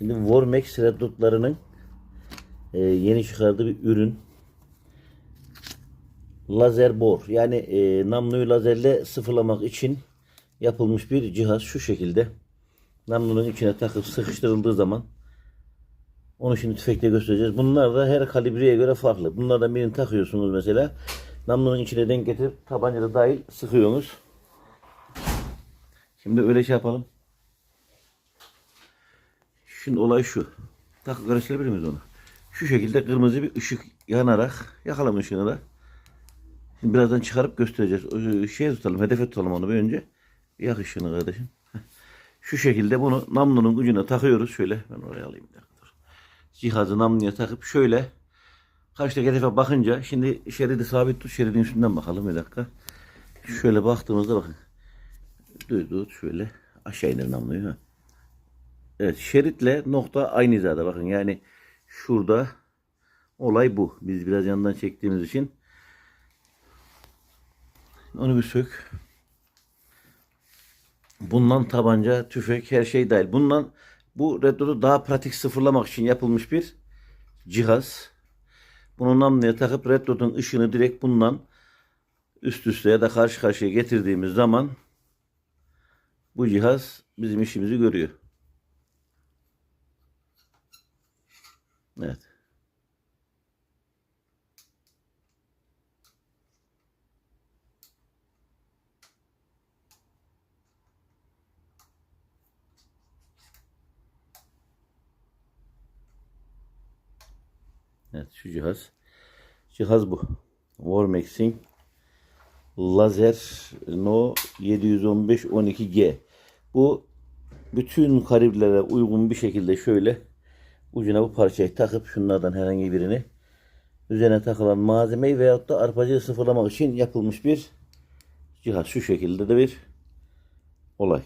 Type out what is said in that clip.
Şimdi Vormex reddutlarının e, yeni çıkardığı bir ürün. Lazer bor. Yani e, namluyu lazerle sıfırlamak için yapılmış bir cihaz şu şekilde. Namlunun içine takıp sıkıştırıldığı zaman onu şimdi tüfekle göstereceğiz. Bunlar da her kalibreye göre farklı. Bunlardan birini takıyorsunuz mesela. Namlunun içine denk getirip tabancada dahil sıkıyorsunuz. Şimdi öyle şey yapalım. Şimdi olay şu. Tak karıştırabilir miyiz onu? Şu şekilde kırmızı bir ışık yanarak yakalama ışığını da. Şimdi birazdan çıkarıp göstereceğiz. O Şey tutalım, hedefe tutalım onu bir önce. Yak ışığını kardeşim. Şu şekilde bunu namlunun ucuna takıyoruz. Şöyle ben oraya alayım dur. Cihazı namluya takıp şöyle karşıdaki hedefe bakınca şimdi şeridi sabit tut. Şeridin üstünden bakalım bir dakika. Şöyle baktığımızda bakın. Düz tut şöyle aşağı iner namluyu. Ha. Evet şeritle nokta aynı hizada bakın yani şurada olay bu. Biz biraz yandan çektiğimiz için onu bir sök. Bundan tabanca, tüfek her şey dahil. Bundan bu Red Dot'u daha pratik sıfırlamak için yapılmış bir cihaz. Bunu namluya takıp Red Dot'un ışığını direkt bundan üst üste ya da karşı karşıya getirdiğimiz zaman bu cihaz bizim işimizi görüyor. Evet. Evet şu cihaz. Cihaz bu. Warmax'in Lazer No 715 12G. Bu bütün kalibrelere uygun bir şekilde şöyle ucuna bu parçayı takıp şunlardan herhangi birini üzerine takılan malzemeyi veyahut da arpacığı sıfırlamak için yapılmış bir cihaz. Şu şekilde de bir olay.